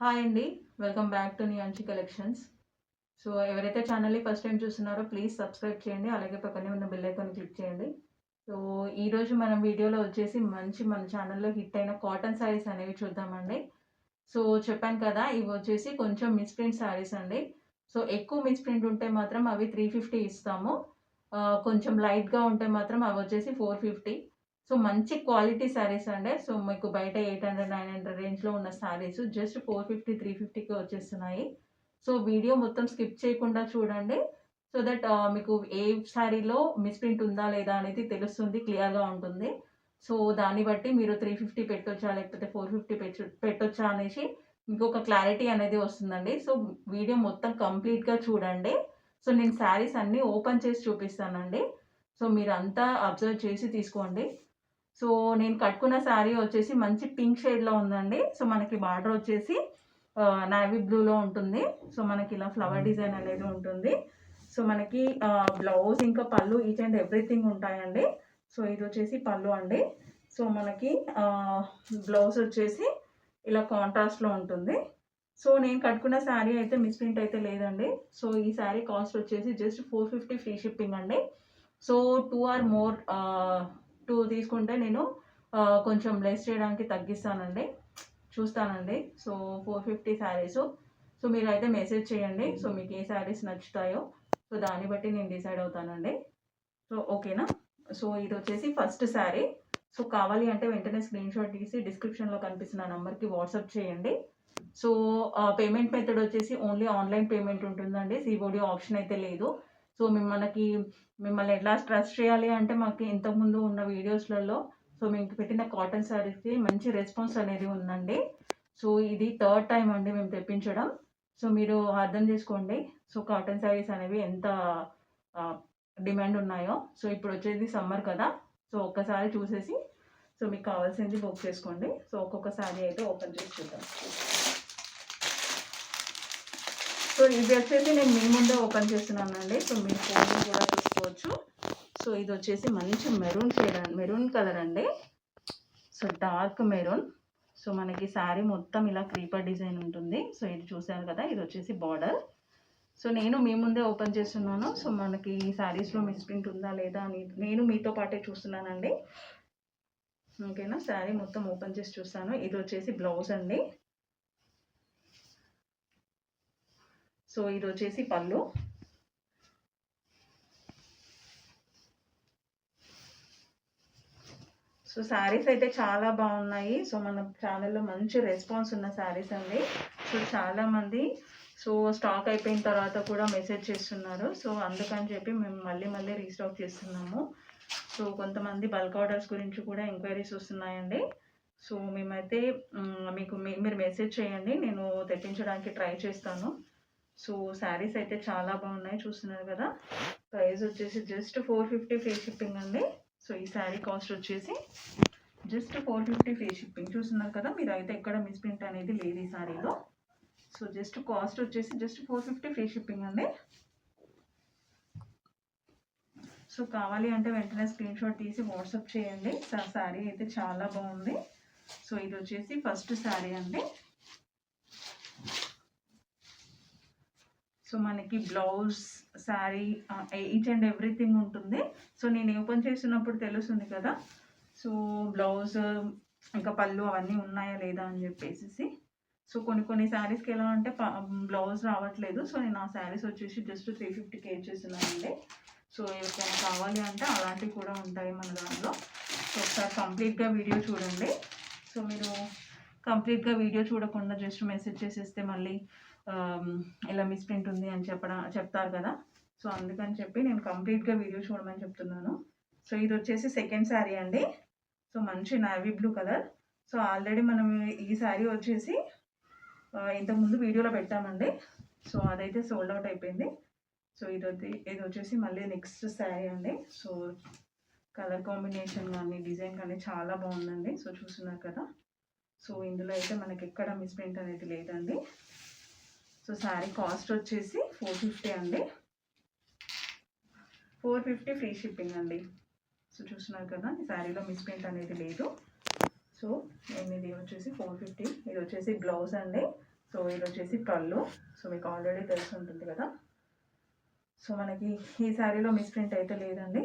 Hi అండి welcome back to నియాంచి collections so ఎవరైతే ఛానల్ని ఫస్ట్ టైం చూస్తున్నారో ప్లీజ్ సబ్స్క్రైబ్ చేయండి అలాగే పక్కనే ఉన్న బెల్ ఐకాన్ క్లిక్ చేయండి. సో ఈరోజు మనం వీడియోలో వచ్చేసి మంచి మన ఛానల్లో హిట్ అయిన కాటన్ శారీస్ అనేవి చూద్దామండి. సో చెప్పాను కదా ఇవి వచ్చేసి కొంచెం మిస్ప్రింట్ శారీస్ అండి. సో ఎక్కువ మిస్ప్రింట్ ఉంటే మాత్రం అవి త్రీ ఫిఫ్టీ ఇస్తాము. Uh, కొంచెం లైట్గా ఉంటే మాత్రం అవి వచ్చేసి ఫోర్ ఫిఫ్టీ సో మంచి క్వాలిటీ శారీస్ అండి. సో మీకు బయట ఎయిట్ హండ్రెడ్ నైన్ హండ్రెడ్ రేంజ్లో ఉన్న saris just four fifty three ఫిఫ్టీకి వచ్చేస్తున్నాయి. సో వీడియో మొత్తం స్కిప్ చేయకుండా చూడండి. సో దట్ మీకు ఏ శారీలో మిస్ప్రింట్ ఉందా లేదా అనేది తెలుస్తుంది క్లియర్గా ఉంటుంది. సో దాన్ని బట్టి మీరు త్రీ ఫిఫ్టీ పెట్టొచ్చా లేకపోతే ఫోర్ ఫిఫ్టీ పెట్టొచ్చా అనేసి మీకు ఒక క్లారిటీ అనేది వస్తుందండి. సో వీడియో మొత్తం కంప్లీట్గా చూడండి. సో నేను శారీస్ అన్నీ ఓపెన్ చేసి చూపిస్తానండి. సో మీరు అంతా అబ్జర్వ్ చేసి తీసుకోండి. సో నేను కట్టుకున్న శారీ వచ్చేసి మంచి పింక్ షేడ్లో ఉందండి. సో మనకి బార్డర్ వచ్చేసి నావీ బ్లూలో ఉంటుంది. సో మనకి ఇలా ఫ్లవర్ డిజైన్ అనేది ఉంటుంది. సో మనకి బ్లౌజ్ ఇంకా పళ్ళు ఈచ్ అండ్ ఎవ్రీథింగ్ ఉంటాయండి. సో ఇది వచ్చేసి పళ్ళు అండి. సో మనకి బ్లౌజ్ వచ్చేసి ఇలా కాంట్రాస్ట్లో ఉంటుంది. సో నేను కట్టుకున్న శారీ అయితే మిస్ప్రింట్ అయితే లేదండి. సో ఈ శారీ కాస్ట్ వచ్చేసి just four fifty free shipping అండి. So two or more two తీసుకుంటే నేను కొంచెం లెస్ చేయడానికి తగ్గిస్తానండి. చూస్తానండి. So four fifty saris so మీరు అయితే మెసేజ్ చేయండి. సో మీకు ఏ శారీస్ నచ్చుతాయో. సో దాన్ని బట్టి నేను డిసైడ్ అవుతానండి. సో ఓకేనా సో ఇది వచ్చేసి ఫస్ట్ శారీ సో కావాలి అంటే వెంటనే స్క్రీన్ షాట్ తీసి డిస్క్రిప్షన్లో కనిపిస్తున్న నెంబర్కి వాట్సాప్ చేయండి. సో పేమెంట్ మెథడ్ వచ్చేసి ఓన్లీ ఆన్లైన్ పేమెంట్ ఉంటుందండి. సిఓడి ఆప్షన్ అయితే లేదు. సో మిమ్మల్ని మిమ్మల్ని ఎలా ట్రస్ట్ చేయాలి అంటే మాకు ఇంతకుముందు ఉన్న వీడియోస్లలో సో మేము పెట్టిన కాటన్ శారీస్కి మంచి రెస్పాన్స్ అనేది ఉందండి. సో ఇది థర్డ్ టైం అండి మేము తెప్పించడం. సో మీరు అర్థం చేసుకోండి సో కాటన్ శారీస్ అనేవి ఎంత డిమాండ్ ఉన్నాయో. సో ఇప్పుడు వచ్చేది సమ్మర్ కదా సో ఒక్కసారి చూసేసి సో మీకు కావాల్సింది బుక్ చేసుకోండి. సో ఒక్కొక్క శారీ అయితే ఓపెన్ చేసి చూద్దాం. సో ఇది వచ్చేసి నేను మీ ముందే ఓపెన్ చేస్తున్నానండి. సో మీరు ఫోన్ కూడా తీసుకోవచ్చు. సో ఇది వచ్చేసి మంచి మెరూన్ షేడ్ మెరూన్ కలర్ అండి. So dark maroon. సో మనకి శారీ మొత్తం ఇలా క్రీపర్ డిజైన్ ఉంటుంది. సో ఇది చూసారు కదా ఇది వచ్చేసి బార్డర్. సో నేను మీ ముందే ఓపెన్ చేస్తున్నాను. సో మనకి ఈ శారీస్లో మిస్ప్రింట్ ఉందా లేదా అని నేను మీతో పాటే చూస్తున్నానండి. ఓకేనా? శారీ మొత్తం ఓపెన్ చేసి చూస్తాను. ఇది వచ్చేసి బ్లౌజ్ అండి. సో ఇది వచ్చేసి పళ్ళు. సో శారీస్ అయితే చాలా బాగున్నాయి. సో మన ఛానల్లో మంచి రెస్పాన్స్ ఉన్న శారీస్ అండి. సో చాలామంది సో స్టాక్ అయిపోయిన తర్వాత కూడా మెసేజ్ చేస్తున్నారు. సో అందుకని చెప్పి మేము మళ్ళీ మళ్ళీ రీస్టాక్ చేస్తున్నాము. సో కొంతమంది బల్క్ ఆర్డర్స్ గురించి కూడా ఎంక్వైరీస్ వస్తున్నాయండి. సో మేమైతే మీకు మీ- మీరు మెసేజ్ చేయండి. నేను తెప్పించడానికి ట్రై చేస్తాను. సో శారీస్ అయితే చాలా బాగున్నాయి చూస్తున్నారు కదా. ప్రైస్ వచ్చేసి just four fifty free shipping అండి. సో ఈ శారీ కాస్ట్ వచ్చేసి just four fifty free shipping. చూస్తున్నారు కదా మీరు అయితే ఎక్కడ మిస్ప్రింట్ అనేది లేదు ఈ శారీలో. సో జస్ట్ కాస్ట్ వచ్చేసి just four fifty free shipping అండి. సో కావాలి అంటే వెంటనే స్క్రీన్ షాట్ తీసి వాట్సాప్ చేయండి. శారీ అయితే చాలా బాగుంది. సో ఇది వచ్చేసి ఫస్ట్ శారీ అండి. సో మనకి blouse sari each and everything ఉంటుంది. సో నేను ఓపెన్ చేసినప్పుడు తెలుస్తుంది కదా. సో బ్లౌజ్ ఇంకా పళ్ళు అవన్నీ ఉన్నాయా లేదా అని చెప్పేసి సో కొన్ని కొన్ని శారీస్కి ఎలా అంటే బ్లౌజ్ రావట్లేదు. సో నేను ఆ శారీస్ వచ్చేసి జస్ట్ త్రీ ఫిఫ్టీకి వేసేస్తున్నానండి సో ఎవరికైనా కావాలి అంటే అలాంటివి కూడా ఉంటాయి మన దాంట్లో. సో ఒకసారి కంప్లీట్గా వీడియో చూడండి. సో మీరు కంప్లీట్గా వీడియో చూడకుండా జస్ట్ మెసేజ్ చేసేస్తే మళ్ళీ ఇలా మిస్ప్రింట్ ఉంది అని చెప్పడం చెప్తారు కదా. సో అందుకని చెప్పి నేను కంప్లీట్గా వీడియో చూడమని చెప్తున్నాను. సో ఇది వచ్చేసి సెకండ్ శారీ అండి. సో మంచి navy blue colour so already మనం ఈ శారీ వచ్చేసి ఇంతకుముందు వీడియోలో పెట్టామండి. సో అదైతే సోల్డ్ అవుట్ అయిపోయింది. సో ఇది ఇది వచ్చేసి మళ్ళీ నెక్స్ట్ శారీ అండి. సో కలర్ కాంబినేషన్ కానీ డిజైన్ కానీ చాలా బాగుందండి. సో చూస్తున్నారు కదా. సో ఇందులో అయితే మనకి ఎక్కడ మిస్ప్రింట్ అనేది లేదండి. సో శారీ కాస్ట్ వచ్చేసి ఫోర్ ఫిఫ్టీ అండి. ఫోర్ ఫిఫ్టీ ఫ్రీ షిప్పింగ్ అండి. సో చూస్తున్నారు కదా ఈ శారీలో మిస్ప్రింట్ అనేది లేదు. సో నేను ఇది వచ్చేసి ఫోర్ ఫిఫ్టీ ఇది వచ్చేసి బ్లౌజ్ అండి. సో ఇది వచ్చేసి పళ్ళు. సో మీకు ఆల్రెడీ తెలిసి ఉంటుంది కదా. సో మనకి ఈ శారీలో మిస్ ప్రింట్ అయితే లేదండి.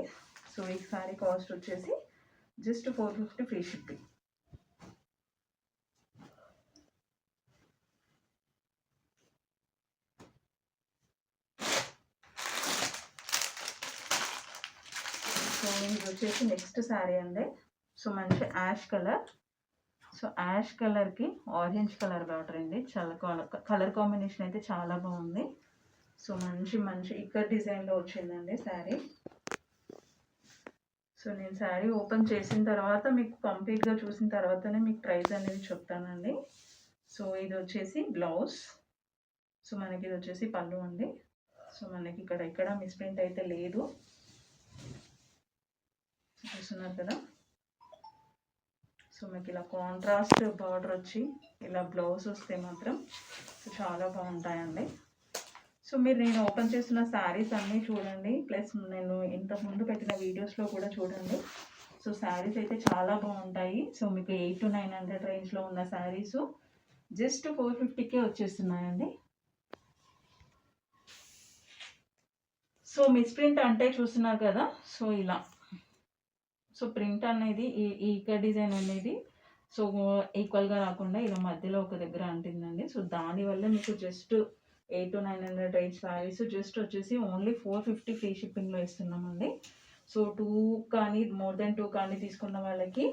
సో ఈ శారీ కాస్ట్ వచ్చేసి just four fifty free shipping so ఇది వచ్చేసి నెక్స్ట్ శారీ అండి. సో మంచి యాష్ కలర్ సో యాష్ కలర్కి ఆరెంజ్ కలర్ బార్డర్ అండి. చాలా కలర్ కాంబినేషన్ అయితే చాలా బాగుంది. సో మంచి మంచి ఇక్కడ డిజైన్లో వచ్చిందండి శారీ సో నేను శారీ ఓపెన్ చేసిన తర్వాత మీకు కంప్లీట్గా చూసిన తర్వాతనే మీకు ప్రైస్ అనేది చెప్తానండి. సో ఇది వచ్చేసి బ్లౌజ్ సో మనకి ఇది వచ్చేసి పళ్ళు అండి. సో మనకి ఇక్కడ ఎక్కడ మిస్ప్రింట్ అయితే లేదు. చూస్తున్నారు కదా? సో మీకు ఇలా కాంట్రాస్ట్ బార్డర్ వచ్చి ఇలా బ్లౌజ్ వస్తే మాత్రం సో చాలా బాగుంటాయండి. సో మీరు నేను ఓపెన్ చేస్తున్న శారీస్ అన్నీ చూడండి. ప్లస్ నేను ఇంతకు ముందు పెట్టిన వీడియోస్లో కూడా చూడండి. సో శారీస్ అయితే చాలా బాగుంటాయి. సో మీకు ఎయిట్ టు నైన్ హండ్రెడ్ రేంజ్లో ఉన్న శారీస్ జస్ట్ ఫోర్ ఫిఫ్టీకే వచ్చేస్తున్నాయండి. సో మిస్ ప్రింట్ అంటే చూస్తున్నారు కదా? సో ఇలా. సో ప్రింట్ అనేది ఈ ఈ డిజైన్ అనేది సో ఈక్వల్గా రాకుండా ఇలా మధ్యలో ఒక దగ్గర అంటిందండి. సో దానివల్ల మీకు just eight to nine hundred rate saris just వచ్చేసి ఓన్లీ ఫోర్ ఫిఫ్టీ ఫ్రీ షిప్పింగ్లో ఇస్తున్నామండి. సో టూ కానీ మోర్ దెన్ టూ కానీ తీసుకున్న వాళ్ళకి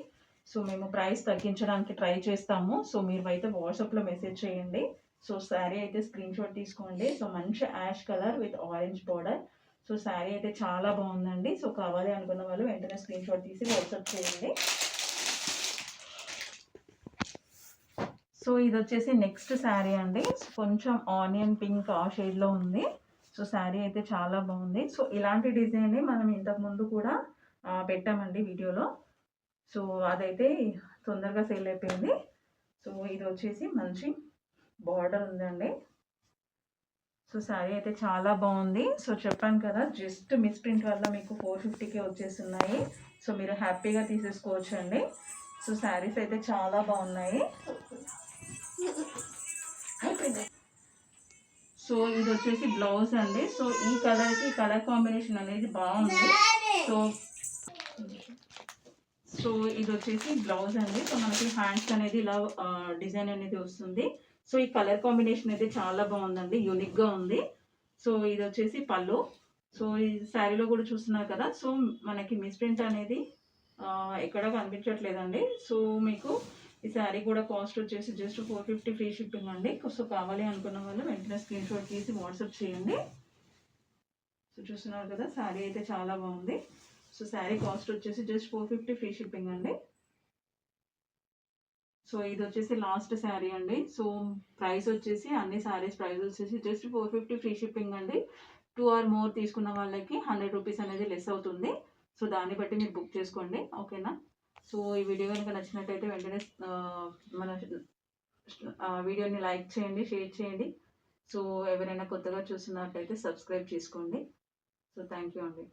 సో మేము ప్రైస్ తగ్గించడానికి ట్రై చేస్తాము. సో మీరు అయితే వాట్సాప్లో మెసేజ్ చేయండి. సో శారీ అయితే స్క్రీన్ షాట్ తీసుకోండి. సో మంచి ash colour with orange border so sari అయితే చాలా బాగుందండి. సో కావాలి అనుకున్న వాళ్ళు వెంటనే స్క్రీన్ షాట్ తీసి వాట్సాప్ చేయండి. సో ఇది వచ్చేసి నెక్స్ట్ శారీ అండి. కొంచెం ఆనియన్ పింక్ ఆ షేడ్లో ఉంది. సో శారీ అయితే చాలా బాగుంది. సో ఇలాంటి డిజైన్ని మనం ఇంతకుముందు కూడా పెట్టామండి వీడియోలో. సో అదైతే తొందరగా సేల్ అయిపోయింది. సో ఇది వచ్చేసి మంచి బార్డర్ ఉందండి. సో శారీ అయితే చాలా బాగుంది. సో చెప్పాను కదా జస్ట్ మిస్ ప్రింట్ వల్ల మీకు ఫోర్ ఫిఫ్టీకే వచ్చేస్తున్నాయి. సో మీరు హ్యాపీగా తీసేసుకోవచ్చు అండి. సో శారీస్ అయితే చాలా బాగున్నాయి. సో ఇది వచ్చేసి బ్లౌజ్ అండి. సో ఈ కలర్కి కలర్ కాంబినేషన్ అనేది బాగుంది. సో సో ఇది వచ్చేసి బ్లౌజ్ అండి. సో మనకి హ్యాండ్స్ అనేది ఇలా డిజైన్ అనేది వస్తుంది. సో ఈ కలర్ కాంబినేషన్ అయితే చాలా బాగుందండి యూనిక్గా ఉంది. సో ఇది వచ్చేసి పళ్ళు. సో ఈ శారీలో కూడా చూస్తున్నారు కదా సో మనకి మిస్ప్రింట్ అనేది ఎక్కడ కనిపించట్లేదండి. సో మీకు ఈ శారీ కూడా కాస్ట్ వచ్చేసి just four fifty free shipping అండి. సో కావాలి అనుకున్న వాళ్ళు వెంటనే స్క్రీన్ షాట్ తీసి వాట్సాప్ చేయండి. సో చూస్తున్నారు కదా శారీ అయితే చాలా బాగుంది. సో శారీ కాస్ట్ వచ్చేసి just four fifty free shipping అండి. సో ఇది వచ్చేసి లాస్ట్ శారీ అండి. సో ప్రైస్ వచ్చేసి అన్ని శారీస్ ప్రైస్ వచ్చేసి just four fifty free shipping అండి. టూ ఆర్ మోర్ తీసుకున్న వాళ్ళకి హండ్రెడ్ రూపీస్ అనేది లెస్ అవుతుంది. సో దాన్ని బట్టి మీరు బుక్ చేసుకోండి. ఓకేనా? సో ఈ వీడియో కనుక నచ్చినట్టయితే వెంటనే మన వీడియోని లైక్ చేయండి షేర్ చేయండి. సో ఎవరైనా కొత్తగా చూస్తున్నట్టయితే సబ్స్క్రైబ్ చేసుకోండి. సో థ్యాంక్ యూ అండి.